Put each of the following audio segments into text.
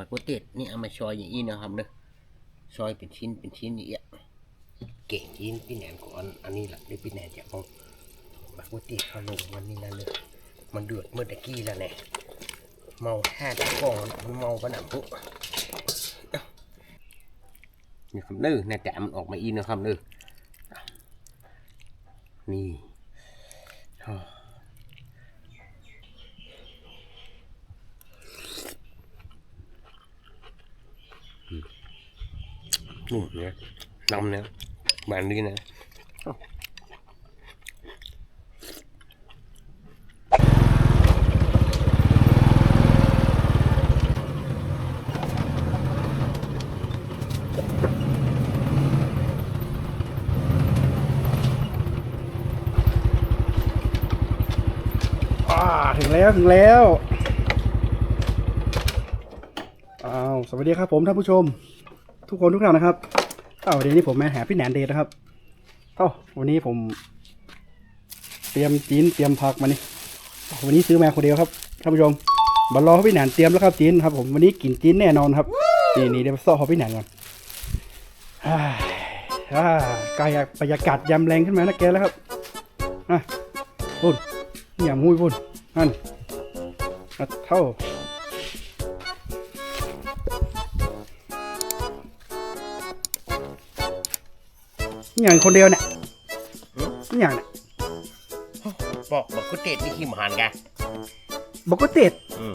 บักกุเตดนี่เอามาซอยอย่างนี้นะครับเนอะซอยเป็นชิ้นเป็นชิ้นอย่างเงี้ยเก่งยินพี่แหนนก่อนอันนี้แหละเดี๋ยพี่แหนนจะเอาบักกุเตดเข้าลงวันนี้แล้วเลยมันเดือดเมื่อตะกี้แล้วแน่เมาแค่ตะกอนมันเมาปะหนังปุ๊นี่ครับเนื้อแน่แต่มันออกมาอีกนะครับเนื้อนี่ นู่นเนี่ยนำเนี่ยบานนี้นะเอ้าถึงแล้ว ถึงแล้วอ้าว สวัสดีครับผมท่านผู้ชม ทุกคนทุกท่านนะครับเอ้าววันนี้ผมมาหาพี่แหนนเดทนะครับเอ้าวันนี้ผม เตรียมจีนเตรียมผักมานี่วันนี้ซื้อมาคนเดียวครับท่านผู้ชมบรรอพี่แหนนเตรียมแล้วครับจีนครับ ผมวันนี้กินจีนแน่นอนครับนี่นี่เดี๋ยวซ่อพี่แหนนก่อนอ่าอ่ากายบรรยากาศยำแรงขึ้นมานะแกแล้วครับอะพุ่นอย่ามุ้ยพุ่นนั่นเท่า อย่างคนเดียวเนี่ยนี่อย่างเนี่ยบอกบอกกุเตดนี่ขี้หมานแกบอกก็ติดอืม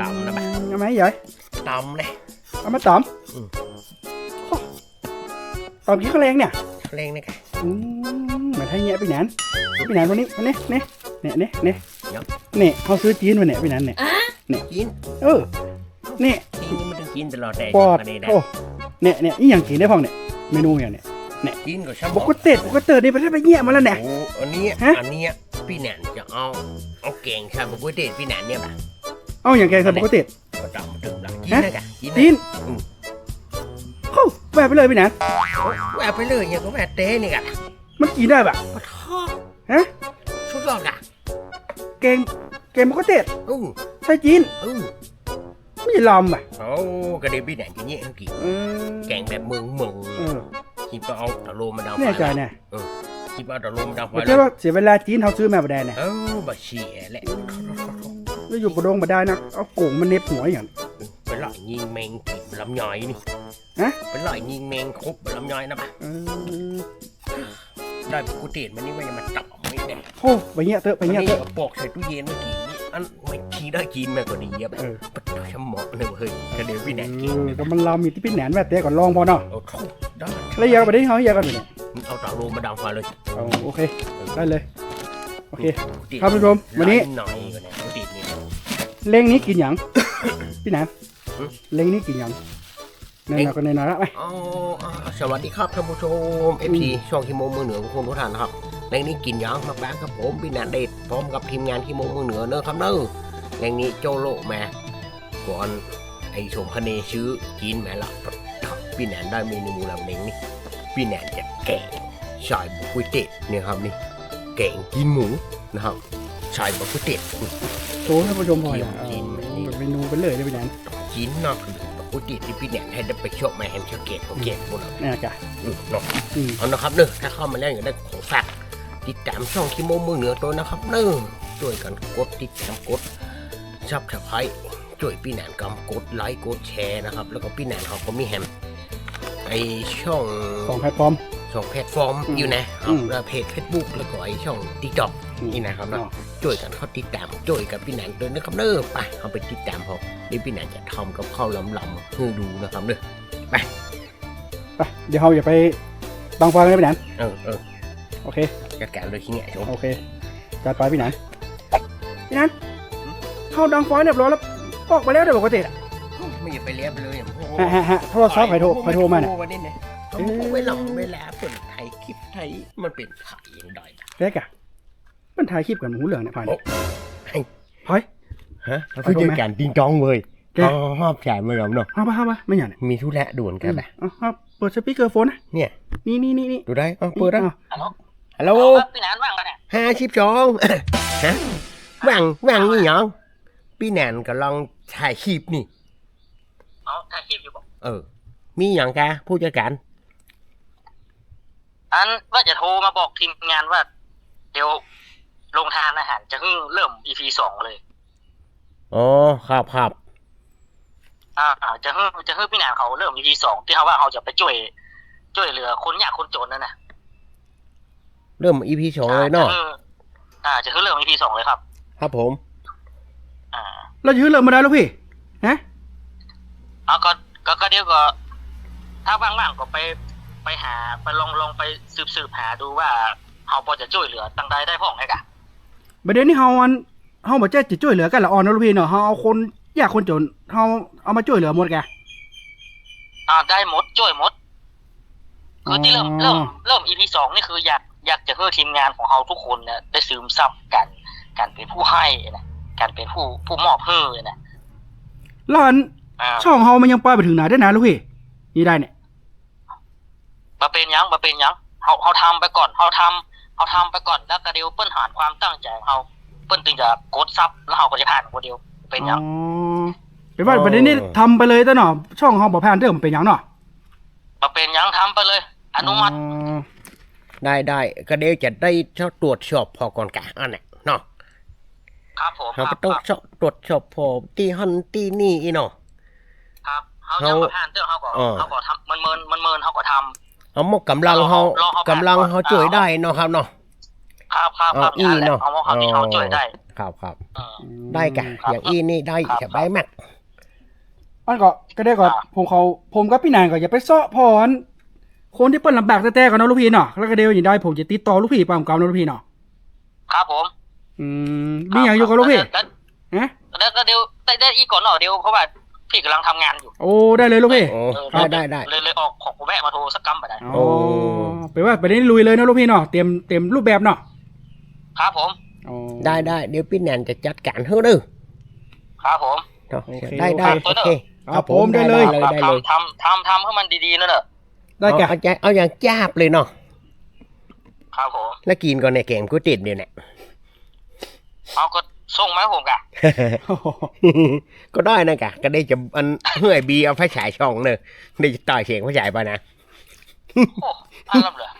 ตำนะแม่เอาไหมใหญ่ตำเลยเอามาตอมอืมโอ้ตอมกี่ข้าวแรงเนี่ยแรงนะแกอืมมาให้เงี้ยพี่แหนนพี่แหนนวันนี้วันนี้เนี่ยเนี่ยเนี่ยเนี่ยเดี๋ยวเนี่ยเขาซื้อจีนมาเนี่ยพี่แหนนเนี่ยกินเออเนี่ยกินนี่มันต้องกินตลอดแต่ปอดอันนี้นะโอ้เนี่ยเนี่ยอีหยังกินได้พ่องเนี่ยเมนูอย่างเนี่ย กินกับช่างบอกก็ติดบอกก็เติดนี่ไปได้ไปเงี้ยมาแล้วเนี่ยโอ้อันนี้ฮะอันนี้พี่แหนนจะเอาเอาเก่งใช่บอกกุเตดพี่แหนนเนี่ยป่ะเอาอย่างแกงใส่บอกก็ติดก็ตำถึงหลังกินฮะนะแกกินจีนนะอืมเข้าแหวกไปเลยพี่แหนนแหวกไปเลยอย่างก็แหวกเต้นี่กะมันกินได้ปะปะท้อฮะสุดยอดกะแกงแกงบอกก็ติดอู้ใส่จีนอู้ไม่ลำอะโอ้กระเดียวพี่แหนนจะเนี่ยกินเออแกงแบบเมืองเมืองเออ คิดว่าเอาตะโลมาดาวแน่ใจเนี่ยคิดว่าตะโลมาดาวไฟไม่ใช่ว่าเสียเวลาจีนเขาซื้อมาบ่ได้เนี่ยเอ้าบะเชียแหละแล้วอยู่บดงบ่ได้นะเอาโก่งมันเน็บหัวอย่างเป็นหล่อยยิงแมงกินลำย่อยนี่ฮะเป็นหล่อยยิงแมงครบลำย่อยนะปะเออได้กูเตียนมันนี่ว่าจะมาตับไม่ได้โอ้ไปเงี้ยเตอะไปอันเงี้ยนี้เตอะก็ปอกใส่ตู้เย็นเมื่อกี้นี่ อันไม่ทีได้กินมาก็ดีอะแบบเออปะชะหมอกเลยเฮ้ยกระเดียวพี่แหนนกินเออก็มันลำมีที่พี่แหนนแวดเตะก่อนลองพอเนาะเอาทุกได้แล้วยาไปได้เขายากันไปเนี่ยเอาตะโลมาดาวไฟเลยเอาโอเคได้เลยโอเคกูเตียนครับผู้ชมวันนี้หน่อยก็เนี่ยกูเตียนนี่ เล้งนี้กินหยัง พี่แหนนหือเล้งนี้กินหยังเนยนะก็เนยนะละไปอ๋ออ่าสวัสดีครับท่านผู้ชม FC ช่องคิโมงเมืองเหนือของคุณทุกท่านนะครับ แรงนี้กินยางมากแบงครับผมพี่แนนเดชพร้อมกับทีมงานคิโมงเมืองเหนือเนอะครับเนอะแรงนี้โจโลมาก่อนไอ้สมพเนชื่อกินแม่ละพี่แนนได้เมนูลำเล้งนี่พี่แนนจะแกงใส่บุกุเตะเนี่ยครับนี่แกงกินหมูนะครับใส่บุกุเตะโชว์ให้ผู้ชมพออย่ากิเอานแบบเมนูไปเลยเลยพี่แหนนกินเนาะบุกุเตะที่พี่แนนให้ได้ไปชอบมาแฮมชาเกตของเกตพวกเราเนี่ยจ้ะอืมเนาะอืมเอานะครับเนอะถ้าเข้ามาแล้วอย่างได้ของฝาก ติดตามช่องคิโมเมืองเหนือตัวนะครับเนอะช่วยกันกดติดตามกดซับสไครต์ช่วยพี่แหนนกำกดไลค์กดแชร์นะครับ แล้วก็พี่แหนนเขาก็มีแฮมไอช่องสองแพลตฟอร์มสองแพลตฟอร์มอืมอยู่นะคอืรับมแล้วเพจ Facebook แล้วก็ไอช่องติ๊กต็อกนี่นะครับเนาะช่วยกันเขาติดตามช่วยกับพี่แหนนด้วยนะครับเนอะไปเอาไปติดตามพอเดี๋ยวพี่แหนนจะทำกับข้าวลำๆให้ดูนะครับเนอะไปเดี๋ยวเราอย่าไปบังฟังเลยพี่แหนนเออเออโอเค จัดการเลยขี้แง่ชมโอเคจัดไปพี่หนันพี่หนันเข้าดังฟอยเรียบร้อยแล้วออกมาแล้วเดี๋ยวปกติอะไม่อย่าไปเลี้ยไปเลยอย่างโอ้โหฮะฮะฮะโทรศัพท์ใครโทรใครโทรมาเนี่ยวันนี้เนี่ยเอ๊ะเวลาเวลาเปิดไทยคลิปไทยมันเป็นไทยอย่างใดล่ะเล็กอะมันถ่ายคลิปกันหูเหลืองเนี่ยผ่านโอ้เฮ้ยฮะไปโทรไหมการติงจองเว้ยแกอ๋อหอบจ่ายมาแล้วเนาะห้าป่ะห้าป่ะไม่อย่างเนี่ยมีธุระด่วนกันนะเอาเอาเปิดสปีกเกอร์โฟนนะเนี่ยนี่นี่นี่นี่ดูได้เอาเปิดนะอา ฮัลโหลพี่นานว่างแล้วเนี่ยห้าชิปจองฮะว่างว่างนี่หยังพี่แหนนกำลังถ่ายคลิปนี่เขาถ่ายคลิปอยู่บอกเออ มีอย่างแกผู้จัดการอันว่าจะโทรมาบอกทีมงานว่า เดี๋ยวลงทานอาหารจะเพิ่งเริ่ม EP สองเลย อ๋อครับครับอ่าจะเพิ่งจะเพิ่งพี่นานเขาเริ่ม EP สองที่เขาว่าเขาจะไปช่วยช่วยเหลือคนยากคนจนนั่นน่ะ เริ่มอีพีสองเลยเนาะจะพิ่งอ่า จะเพิ่งเริ่ม EP สองเลยครับ ครับผม อ่าเราจะเริ่มมาได้แล้วพี่ฮะเอาก็ก็ก็เดี๋ยวก็ ถ้าว่างๆก็ไปไปหาไปลองลองไปสืบสืบหาดูว่าเขาพอจะช่วยเหลือตั้งใดได้พ่องไงกะประเด็นนี้เฮาอันเฮาบ่แจ้จะช่วยเหลือกันละอ่อนนะลูกพี่เนาะเฮาเอาคนยากคนจนเฮาเอามาช่วยเหลือหมดแกอ่าได้หมดช่วยหมดคือที่เริ่มอ๋อเริ่มเริ่ม EP สองนี่คืออยาก อยากจะให้ทีมงานของเราทุกคนเนี่ยได้ซึมซับกันการเป็นผู้ให้นะการเป็นผู้ผู้มอบเพื่อนะแล้วอันอ่าช่องเฮามันยังปล่อยไปถึงไหนได้นะลูกพี่นี่ได้เนี่ยมาเป็นหยังมาเป็นหยังเขาเขาทำไปก่อนเขาทำเขาทำไปก่อนแล้วก็เดียวเปิ้นหานความตั้งใจของเขาเปิ้นถึงจะกดซับแล้วเขาก็จะผ่านคนเดียวเป็นหยังอ๋อเป็นว่าประเด็นนี้ทำไปเลยตะเนาะช่องเฮาบ่ผ่านเรื่องมันเป็นหยังเนาะมาเป็นหยังทำไปเลย อนุมัติอ๋อ ได้ได้ก็เดี๋ยวจะได้ตรวจสอบพอก่อนกะอันเนี้ยเนาะครับผมคเรารับก็ต้องครับตรวจสอบพอที่ฮันที่นี่อีเนาะครับเขาจะมาผ่านเรื่องเขาก็อ๋อเขาก็ทำมันเมินมันเมินเขาก็ทำเอาหมกกำลังเขารอเขากำลังเขาช่วยได้เนาะครับเนาะครับครับอ๋คอรับอีนั่นแหละเนาะเอาว่าเขาที่เขาช่วยได้ครับครับอืมได้กะครับอย่างอีนี่ได้ครับจะไปแม็กอันก็ก็ได้ก่อนอ่าผมเขาผมกับพี่นางก็อย่าไปเซาะพอน คนที่เปิ้นลำบากแต่ๆกันเนาะลูกพี่เนาะแล้วก็เดี๋ยวอย่างได้ผมจะติดต่อลูกพี่ปามกำเนาะลูกพี่เนาะครับผม อืมมีอย่างอยู่กับลูกพี่แล้วฮะแล้วแล้วเดี๋ยวได้ได้อีกก่อนเนาะเดี๋ยวเพราะว่าพี่กำลังทำงานอยู่ โอ้ได้เลยลูกพี่โอ้เออได้ได้ได้เลยเลยออกของแวะมาโทรสักกำไปได้อ๋อแปลว่าประเด็นนี้ลุยเลยเนาะลูกพี่เนาะเตรียมเตรียมรูปแบบเนาะครับผมอ๋อได้ได้เดี๋ยวพี่แนนจะจัดการให้เด้อครับผมเนาะโอเคได้ได้โอโอเคเคครับผมได้เลยได้เลยได้เลยทำทำทำทำให้มันดีๆนั่นแหละ ได้แกะเอาใจเอาอย่างจ้าบเลยเนาะครับผมแล้วกินก่อนในยแกงก๋วยเตี๋ยวเนี่ยแหละเอาก็ส่งมาให้ผมกะโอ้โหก็ได้นะกะ ก็ได้จะอันเมื่อยบีเอาไฟฉายช่องเนอะได้จะต่อยเสียงไฟฉายไปนะโอ้อันนั้นเลย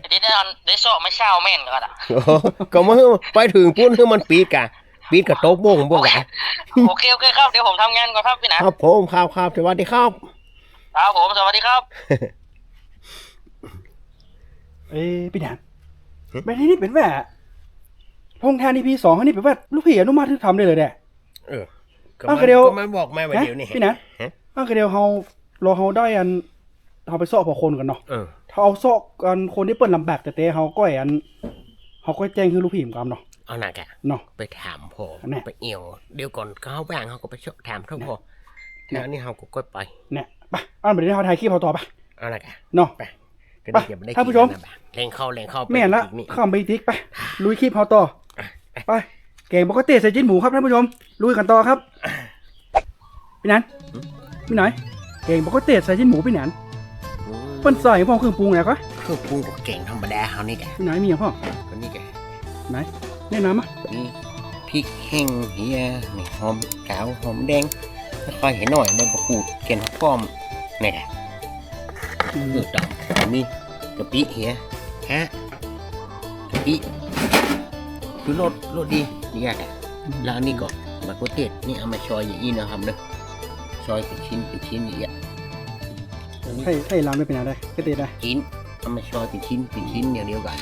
ไอ้ที่ได้อันได้โซ่ไม่เช่าแม่นกันอะโอ้โหก็มาไปถึงพุ่นให้มันปีดกะปีดกับโต๊ะโบ้งพวกกะโอเคโอเคครับเดี๋ยวผมทำงานก่อนครับพี่นะครับผมครับครับสวัสดีครับ ครับผมสวัสดีครับ เอ้ยพี่แดนประเด็นนี้เป็นว่าพงแทน EP สองอันนี้เป็นว่าลูกพี่อนุมัติให้ทำได้เลยแหละ เออก็เอามันก็เดี๋ยว ก็มันบอกแม่วันฮะเดียวนี่พี่แดนฮะอ้าวก็เดี๋ยวเฮารอเฮาได้อันเฮาไปเซาะพอคนกันเนาะเออถ้าเอาเซาะกันคนที่เปิ้นลำบากแต่เตะเฮาก็ไอ้อันเฮาก็แจ้งคือลูกพี่ผมกำเนาะเอาหนักะ เนาะ ไปถามพ่ออันไหนไปเอี่ยวเดี๋ยวก่อนเขาว่างเขาก็ไปชถามเท่าพ่อแถวนี้เขาก็ก้อยไป เนี่ย ไปอันประเด็นเฮาถ่ายคลิปเฮาต่อไปเอาหนักะเนาะไปก็ไปได้จะไม่ได้ท่านผู้ชมกิะแบบเล่งเข้าเล่งเข้าไปแม่นละอีกนี่ข้ามไปติ๊กไปลุยคลิปเฮาต่อไปเก่งบอกก็เตะใส่จิ้นหมูครับท่านผู้ชมลุยกันต่อครับพี่นันพี่ไหนเก่งบอกก็เตะใส่จิ้นหมูพี่นันอืมเปิ้นใส่พ่อเครื่องปรุงแล้วก็เครื่องปรุงก็เก่งธรรมดาเขานี่แกพี่ไหนมีอย่างพ่อก็นี่แกไหนแนะนำอะนี่พริกแห้งเฮียนี่หอมขาวหอมแดงแล้ว ค่อยเห็นหน่อยมันประกูดเกล็นป้อมนี่แกอืมเออดำนี่กะปิเฮียฮะกะปิคือรสรสดีนี่แกแล้วอันนี้ก็มะกุเทศนี่เอามาซอยอย่างนี้นะครับเนอะซอยเป็นชิ้นเป็นชิ้นอย่างเงี้ยให้ให้ร้านไม่เป็นอะไรก็เตะได้ชิ้นเอามาซอยเป็นชิ้นเป็นชิ้นเดียวเดียวกัน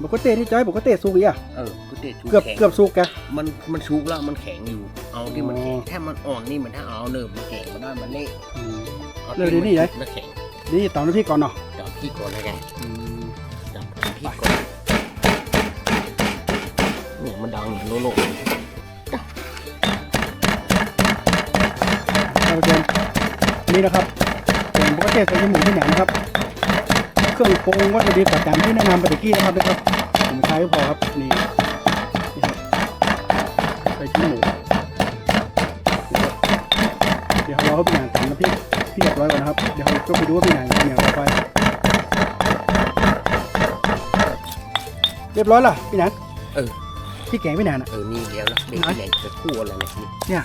บอกก็เตะที่ใจบอกก็เตะสุกอีกอะเออกุเทศชูเกือบแข็งเกือบสุกแก มันมันชุกแล้วมันแข็งอยู่ เอาที่มันแข็งอ๋อ ถ้ามันอ่อนนี่มันถ้าเอาเนิบมันแข็งมันได้มันเละอืม อาเร็วดีนี่ที่ไงมันแข็งนี่ตามน้ำพี่ก่อนเนาะจับพี่ก่อนแล้วกันอืมจับพี่ก่อนเนี่ยมันดังเนี่ยโลโลท่านผู้ชมนี่นะครับเป็นบอกก็เตะใส่จิ้นหมูพี่แหนมนะครับ เครื่องปรุงวัตถุดิบต่างๆที่แนะนำไปตะกี้นะครับนะครับผมใช้พอครับนี่นี่ครับใส่ชิ้นหมูเดี๋ยวเราเอาพี่หนางตามน้ำพริกที่เรียบร้อยก่อนนะครับเดี๋ยวเราก็ไปดูว่าพี่หนางจะมีอะไรต่อไป เรียบร้อยละพี่หนางเออพริกแกงพี่หนนอะเออ นี่เดียวนะเดี๋ยวพี่แหนจะคั่วแล้วเนี่ยเนี่ย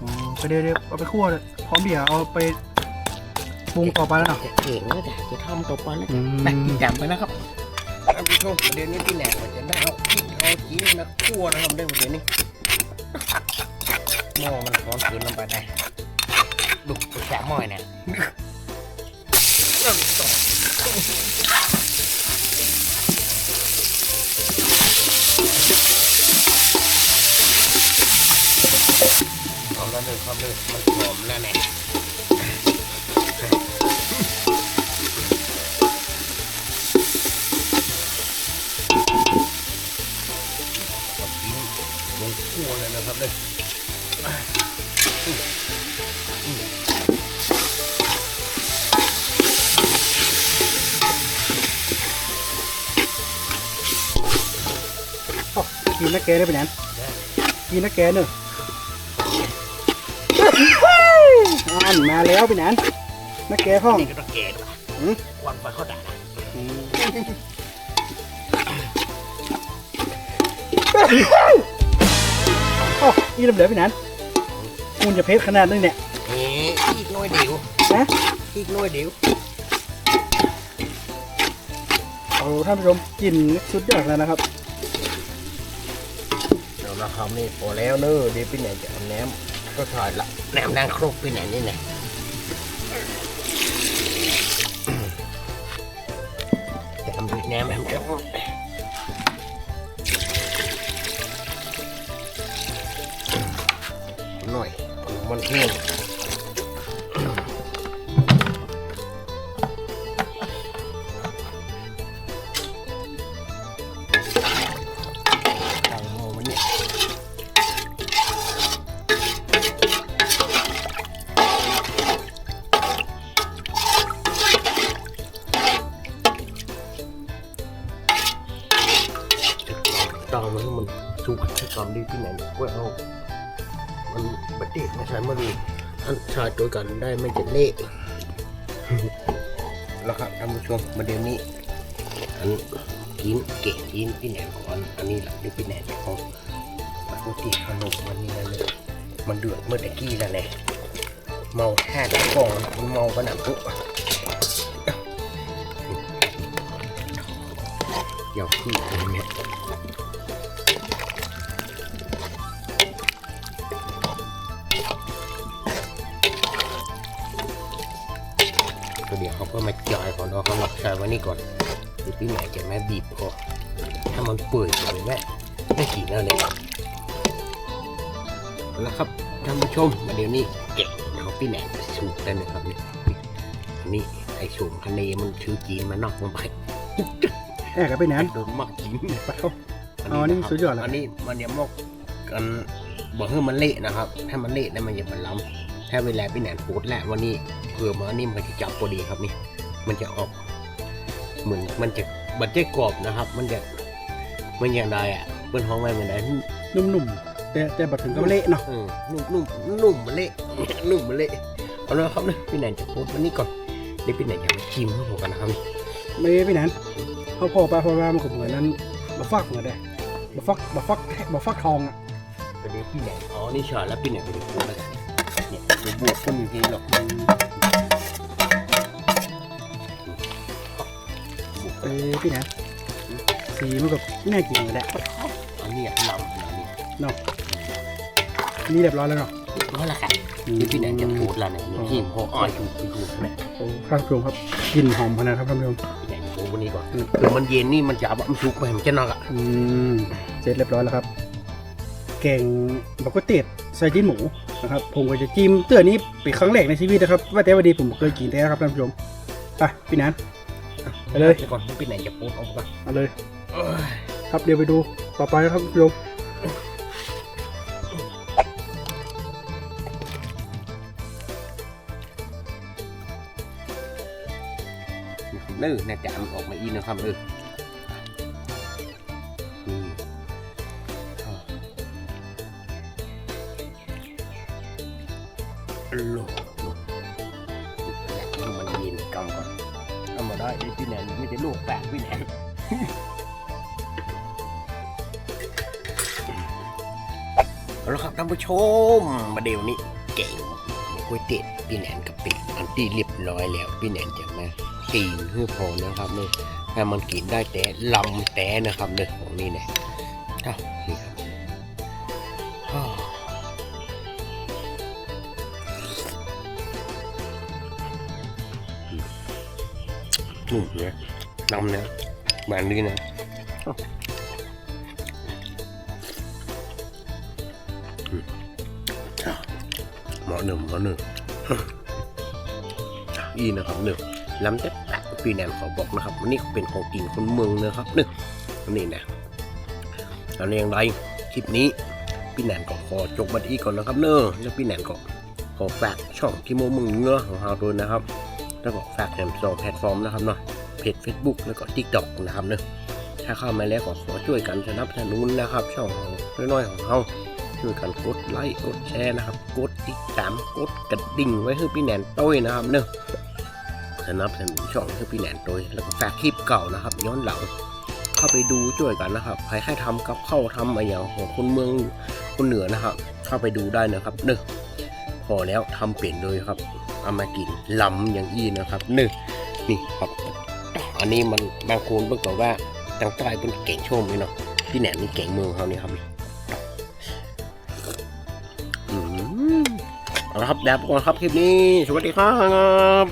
อ๋อไปเดี๋ยวเดี๋ยเอาไปคั่วเลยพร้อมเบียร์เอาไป ปรุงต่อไปแล้วเนาะจะเก่งแล้วจ้ะจะทำต่อไปแล้วอืมแบกจำไปนะครับท่านผู้ชมเดี๋ยวนี้พี่แหนก็จะได้เอาพริกเอาจีนมาคั่วนะครับเดี๋ยวนี้หม้อมันร้อนเกินลงไปได้ดูแฉะหม้อเนี่ยเอาแล้วเลยครับเลยมันหอมแล้วเนี่ย แกได้พี่แหนนกินนักแกเนอะอันมาแล้วพี่แหนนนักแกห้องนี่ก็ต้องเกดว่ะอืมควันไฟเข้าด่านะอ๋ออีเหลือพี่แหนนคุณจะเพชรขนาดนึงเนี่ยเอ๊ะอีกหน้อยเดียวนะอีกหน้อยเดียวเอาท่านผู้ชมกินสุดยอดแล้วนะครับ เดี๋ยวนะครับนี่พอแล้วเนอะเดี๋ยวพี่ไหนจะเอาแหนมก็ถอยละแหนมนางครกพี่ไหนนี่ไงจะทำแหนมแหนมแบบหน่อยมันเที่ย สุกให้ก่อนดีที่ไหนก็เอามันบัดเด็กนะใช้มาดูอันชาตัวกันได้ไม่จะเละแล้วครับท่านผู้ชมมาเดี๋ยวนี้ อันกินเก่งกินพี่แหนมก่อนอันนี้แหละเดี๋ยวพี่แหนมจะของปกติขนมมันนี่นะเลยมันเดือดเมื่อตะกี้แล้วเนี่ยเมาแห้งกองมันเมาขนาดปุ๊บอย่าพูดเลยเนี่ย เดี๋ยวเขาก็มาจอยก่อนเนาะเขาหลักชายไวันนี้ก่อนเดี๋ยวพี่ใหม่จะแม่บีบคอถ้ามันเปื่อยไปแม่ไม่กินแล้วเลยแล้วครับท่านผู้ชมมาเดี๋ยวนี้เก็บเขาพี่แหนมสูตรได้เลยครับนี่อันนี้ไอ้สูงคะเนมันชื่อจีนมานอกลงไปแอบกับพี่แหนนโดนมากจริงไปเข้าอ๋อนี่สุดยอดแล้วอันนี้มันเนี่ยมอกกันบอกให้มันเละนะครับ ถ้ามันเละนะมันจะมันล้ำถ้าเวลาพี่แหนนพูดแล้ววันนี้ เผื่อมานี่มันจะจับพอดีครับนี่ มันจะออก เหมือนมันจะบัดเจ๊กรอบนะครับ มันจะมันอย่างไรอะเปิ้นห้องไว้เหมือนไดนุ่มๆ แต่แต่บัดถึงก็เละเนาะเออนุ่มนุ่มนุ่มมันเละนุ่มมันเละเอาละครับนะพี่แหนนจะพูดวันนี้ก่อนเดี๋ยวพี่แหนนจะมาชิมให้ผมกันนะครับไม่พี่แหนนเขาพอปลาพอปลามันก็เหมือนนั้นบะฟักเหมือนได้บะฟักบะฟักบะฟักทองอะประเดี๋ยวพี่แหนนอ๋อนี่ช็อตแล้วพี่แหนนจะไปพูดแล้วกัน เนี่ยเดี๋ยวบวกคนอยู่ที่หรอกบวกเอ้ยพี่แหนนสีมันก็น่ากินเลยแหละอันนี้อะลำอันนี้เนาะนี่เรียบร้อยแล้วเนาะนั่นแหละค่ะที่พี่แหนนจะพูดแล้วเนี่ยนี่ที่หัวอ้อยถูกถูกๆเนี่ยโอ้ท่านผู้ชมครับกลิ่นหอมขนาดครับท่านผู้ชมพี่แหนนจะพูดวันนี้ก่อนอืมคือมันเย็นนี่มันจะเอามันชุกไปมันจะนอกอะอืมเสร็จเรียบร้อยแล้วครับ แกงบักกุเตียดใส่จิ้นหมู นะครับผมก็จะจิ้มเตือนนี้เป็นครั้งแรกในชีวิตนะครับ ว่าแต่ว่าดีผมเคยกินแท้ครับท่านผู้ชมไปพี่นันไปเลยดี๋วก่อนให้พี่แหนนจะพูดเอาไปก่อนเอาเลยเอ้ยครับเดี๋ยวไปดูต่อไปนะครับท่านผู้ชมเนื้อเนี่ยจะเอาออกมาอีกนะครับเอออื ผู้ชมมาเดี๋ยวนี้เก่งก๋วยเตี๋ยวพี่แหนนกับเป็ดอันที่เรียบร้อยแล้วพี่แหนนจะมากินให้พอนะครับเนี่ยถ้มันกินได้แต่ลำแต่นะครับเนี่ยของนี่เนี่ยอ้าวนี่ครับอ้าวอืมเนี่ยลำเนี่ยมันดีนะ นึ่งหมอหนึ่งอีนะครับหนึ่งลำเต็ดปีแนนขอบอกนะครับวันนี้เป็นของกินคนเมืองนะครับหนึ่งนี่นะแล้วในอย่างไรคลิปนี้พี่แนนก็ขอจบมาที่ก่อนนะครับเนอะแล้วพี่แนนก็ขอฝากช่องที่โมเมืองเนื้อของเราด้วยนะครับ แล้วก็ฝากแถมสองแพลตฟอร์มนะครับเนาะเพจ Facebook แล้วก็ TikTok นะครับเนอะถ้าเข้ามาแล้วก็ขอช่วยกันสนับสนุนนะครับ ช่องน้อยๆของเรา ช่วยกันกดไลค์กดแชร์นะครับ กดติดตามกดกระดิ่งไว้ให้พี่แนนต้อยนะครับเนอะสนับสนุนช่องให้พี่แหลนโดยแล้วก็ฝากคลิปเก่านะครับ ย้อนหลังเข้าไปดูช่วยกันนะครับใครให้ทำกับเข้าทำอะไรอย่างของคนเมืองคนเหนือนะครับ เข้าไปดูได้นะครับเนอะพอแล้วทำเปลี่ยนเลยครับเอามากินลำอย่างอี้นะครับเนอะนี่ครับอันนี้มันบางคนบอกว่าทางใต้เป็นเก่งโชมเลยเนาะพี่แหนนี่เก่งเมืองเขานี่ครับ เอาละครับแล้วก่อนครับคลิปนี้ สวัสดีครับ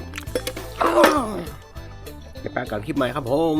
จะไปกันคลิปใหม่ครับผม